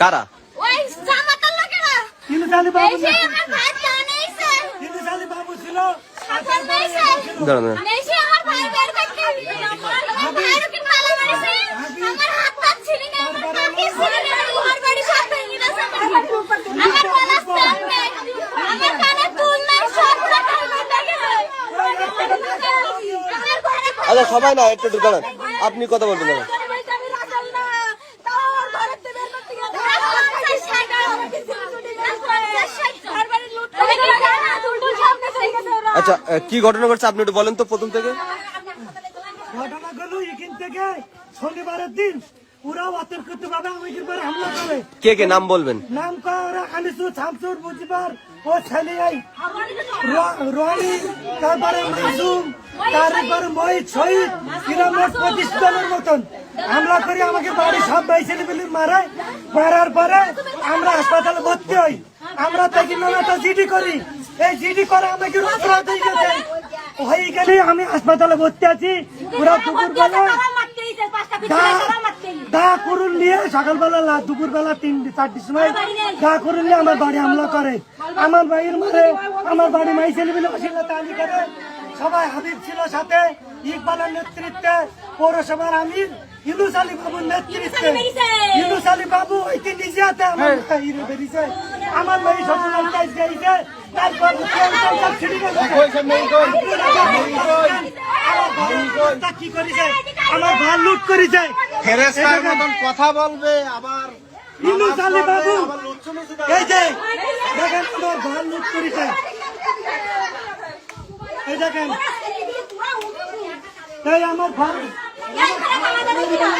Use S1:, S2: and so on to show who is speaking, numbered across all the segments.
S1: কারা?
S2: ওই জামাতার লোকেরা।
S3: কিন্তু জানি বাবু
S2: এসে আমার ভাই জানাইছে
S3: কিন্তু জানি বাবু ছিল।
S2: সাফার নাইছে
S1: দাঁড়ান দাঁড়ান।
S2: এসে আমার ভাই বের করতে আমার ভাইয়ের কি মালা মারিছে। আমার হাত পা ছিলি না আমার পা কি ছিলি না ঘর বাড়ি। সব ভেঙে গেছে। আমার আমার গলা স্টান আমার কানে দুল নাই সব কথা আমার দেখে আমার ঘরে
S1: আচ্ছা সবাই না একটু একটু দাঁড়ান। আপনি কথা বলবেন দাঁড়ান আচ্ছা কি ঘটনা ঘটছে আপনি একটু বলেন তো প্রথম থেকে।
S3: ঘটনা ঘটনাগুলো এখান থেকে শনিবারের দিন পুরা অতর্কিত ভাবে আমাদের উপরে হামলা করে।
S1: কে কে? নাম বলবেন।
S3: নাম করা আনিসুর শামসুর বুঝবার ও ছেলে এই রনি তারপরে মাসুম তারপরে মহিত শহীদ গ্রামের পঁচিশ জনের মতন হামলা করে আমাকে বাড়ি সব ভাই ছেলে পেলে মারে মারার পরে আমরা হাসপাতালে ভর্তি হই। আমরা তাকে নানাটা জিডি করি। এই জিডি করে আমাকে হয়ে গেলে আমি হাসপাতালে ভর্তি আছি। পুরা দুপুর বেলা দা করুন নিয়ে সকালবেলা দুপুরবেলা তিনটে চারটির সময় দা করুন নিয়ে আমার বাড়ি হামলা করে। আমার বাড়ির মারে আমার বাড়ি মাই ছেলে মিলে অশিলা তালি করে। সবাই হাবিব ছিল সাথে ইকবালের নেতৃত্বে পৌরসভার আমির। ইনুস আলী বাবুর নেতৃত্বে ইনুস আলী বাবু ওইটি নিজে হাতে আমার বেরিয়েছে আমার মেয়ে শ্বশুর কাজ গেছে তারপর ছিড়ি গেছে কি করেছে আমার ঘর লুট করেছে
S4: ফেরেস্তার মতন কথা বলবে আবার
S3: ইনুস আলী বাবু এই যে দেখেন আমার ঘর লুট করেছে। এই দেখেন। এই আমার ঘর এই ঘরে একটা সাবানের টাকা দেওয়া ছিল আমার সাবানের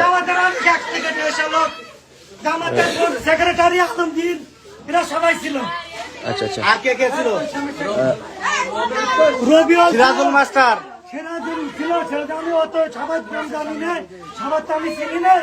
S3: জামাতের অনেক এক থেকে দেড়শো লোক জামাতের সেক্রেটারি আলমগীর এরা সবাই ছিল।
S1: আচ্ছা আচ্ছা।
S4: আর কে কে ছিল?
S3: রবিউল
S4: সিরাজুল মাস্টার।
S3: সেরাজুল ছিল সেটা আমি অত সবার নাম জানি না সবার তো আমি চিনি নাই